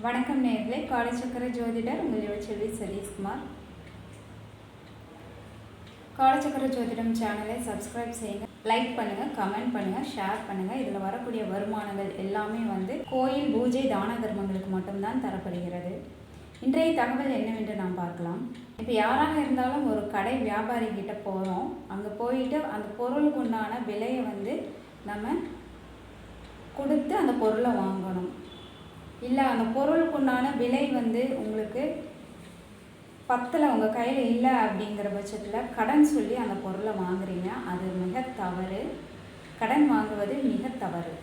வணக்கம் நேர்களே. காலச்சக்கர ஜோதிடர் உங்கள் செல்வி சதீஷ்குமார். காலச்சக்கர ஜோதிடம் சேனலை சப்ஸ்கிரைப் செய்யுங்க. லைக் பண்ணுங்கள் கமெண்ட் பண்ணுங்கள் ஷேர் பண்ணுங்கள் இதில் வரக்கூடிய வருமானங்கள் எல்லாமே வந்து கோயில் பூஜை தான தர்மங்களுக்கு மட்டும்தான் தரப்படுகிறது. இன்றைய தகவல் என்னவென்று நாம் பார்க்கலாம். இப்போ யாராக இருந்தாலும் ஒரு கடை வியாபாரி கிட்ட போகிறோம் அங்கே போயிட்டு அந்த பொருளுக்கு உண்டான விலையை வந்து நம்ம கொடுத்து அந்த பொருளை வாங்கணும். இல்லை அந்த பொருளுக்குண்டான விலை வந்து உங்களுக்கு பத்தில் உங்கள் கையில் இல்லை அப்படிங்கிற பட்சத்தில் கடன் சொல்லி அந்த பொருளை வாங்குறீங்க. அது மிக தவறு. கடன் வாங்குவது மிக தவறு.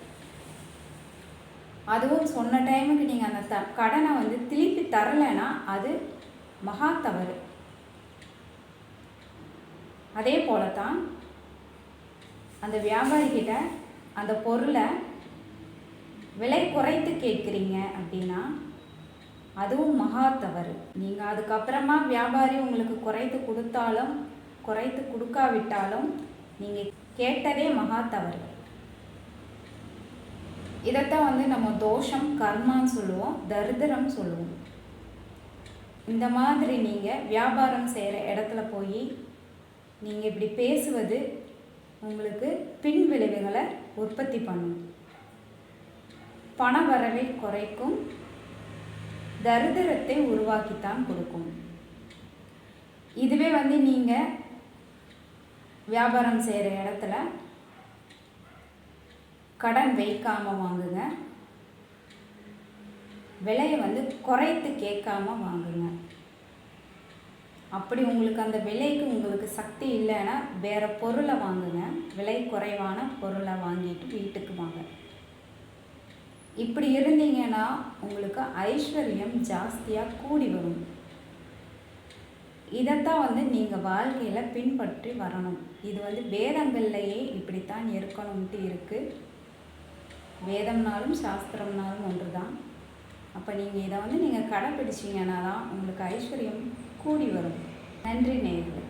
அதுவும் சொன்ன டைமுக்கு நீங்கள் அந்த த கடனை வந்து திருப்பி தரலைன்னா அது மகா தவறு. அதே போல தான் அந்த வியாபாரிகிட்ட அந்த பொருளை விலை குறைத்து கேட்குறீங்க அப்படின்னா அதுவும் மகா தவறு. நீங்கள் அதுக்கப்புறமா வியாபாரி உங்களுக்கு குறைத்து கொடுத்தாலும் குறைத்து கொடுக்காவிட்டாலும் நீங்கள் கேட்டதே மகா தவறு. இதைத்தான் வந்து நம்ம தோஷம் கர்மான்னு சொல்லுவோம் தரித்திரம் சொல்லுவோம். இந்த மாதிரி நீங்கள் வியாபாரம் செய்கிற இடத்துல போய் நீங்கள் இப்படி பேசுவது உங்களுக்கு பின் விளைவுகளை உற்பத்தி பண்ணும். பண வரவை குறைக்கும் தரித்திரத்தை உருவாக்கித்தான் கொடுக்கும். இதுவே வந்து நீங்கள் வியாபாரம் செய்கிற இடத்துல கடன் வைக்காமல் வாங்குங்க. விலையை வந்து குறைத்து கேட்காம வாங்குங்க. அப்படி உங்களுக்கு அந்த விலைக்கு உங்களுக்கு சக்தி இல்லைன்னா வேறு பொருளை வாங்குங்க. விலை குறைவான பொருளை வாங்கிட்டு வீட்டுக்கு வாங்க. இப்படி இருந்தீங்கன்னா உங்களுக்கு ஐஸ்வர்யம் ஜாஸ்தியாக கூடி வரும். இதைத்தான் வந்து நீங்கள் வாழ்க்கையில் பின்பற்றி வரணும். இது வந்து வேதங்கள்லையே இப்படித்தான் இருக்கணும்ட்டு இருக்குது வேதம்னாலும் சாஸ்திரம்னாலும் ஒன்று தான் அப்போ நீங்கள் இதை வந்து நீங்கள் கடைப்பிடிச்சிங்கன்னா தான் உங்களுக்கு ஐஸ்வர்யம் கூடி வரும். நன்றி நேர்கள்